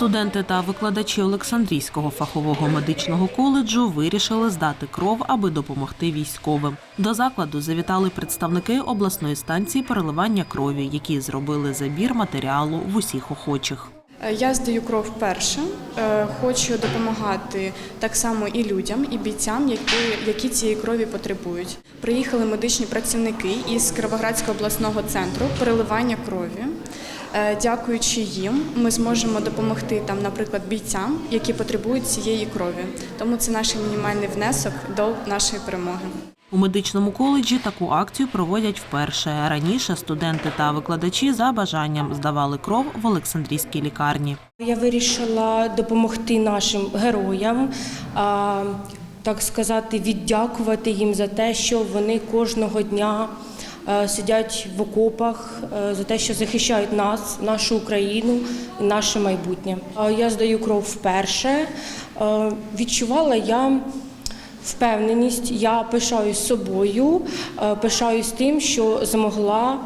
Студенти та викладачі Олександрійського фахового медичного коледжу вирішили здати кров, аби допомогти військовим. До закладу завітали представники обласної станції переливання крові, які зробили забір матеріалу в усіх охочих. Я здаю кров вперше. Е, Хочу допомагати так само і людям, і бійцям, які, які цієї крові потребують. Приїхали медичні працівники із Кировоградського обласного центру переливання крові. Е, Дякуючи їм, ми зможемо допомогти там, наприклад, бійцям, які потребують цієї крові. Тому це наш мінімальний внесок до нашої перемоги. У медичному коледжі таку акцію проводять вперше. Раніше студенти та викладачі за бажанням здавали кров в Олександрійській лікарні. Я вирішила допомогти нашим героям, а, так сказати, віддякувати їм за те, що вони кожного дня сидять в окопах, е, за те, що захищають нас, нашу Україну і наше майбутнє. А Я здаю кров вперше. Е, Відчувала я. Впевненість, я пишаюсь собою, е, пишаюсь тим, що змогла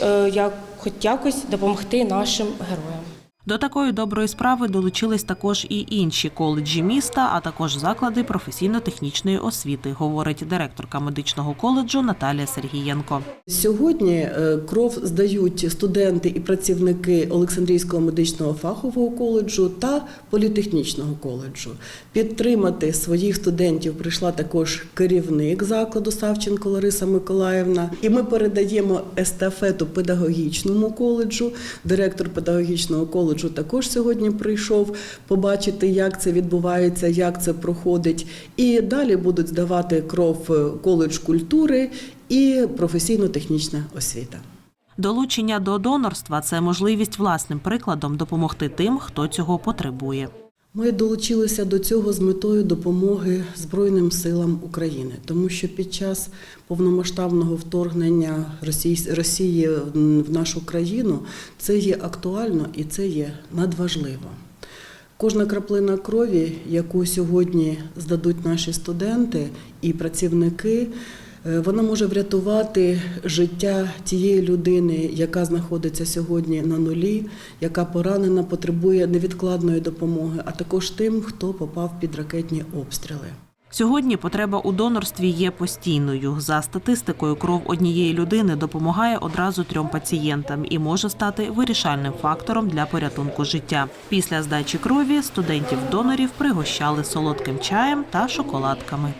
е, як хоч якось допомогти нашим героям. До такої доброї справи долучились також і інші коледжі міста, а також заклади професійно-технічної освіти, говорить директорка медичного коледжу Наталія Сергієнко. Сьогодні е, кров здають студенти і працівники Олександрійського медичного фахового коледжу та політехнічного коледжу. Підтримати своїх студентів прийшла також керівник закладу Савченко Лариса Миколаївна. І ми передаємо естафету педагогічному коледжу. Директор педагогічного коледжу також сьогодні прийшов побачити, як це відбувається, як це проходить. І далі будуть здавати кров е, коледж культури і професійно-технічна освіта. Долучення до донорства це можливість власним прикладом допомогти тим, хто цього потребує. Ми долучилися до цього з метою допомоги Збройним силам України, тому що під час повномасштабного вторгнення Росії- в нашу країну це є актуально і це є надважливо. Кожна краплина крові, яку сьогодні здадуть наші студенти і працівники, вона може врятувати життя тієї людини, яка знаходиться сьогодні на нулі, яка поранена, потребує невідкладної допомоги, а також тим, хто попав під ракетні обстріли. Сьогодні потреба у донорстві є постійною. За статистикою, кров однієї людини допомагає одразу трьом пацієнтам і може стати вирішальним фактором для порятунку життя. Після здачі крові студентів-донорів пригощали солодким чаєм та шоколадками.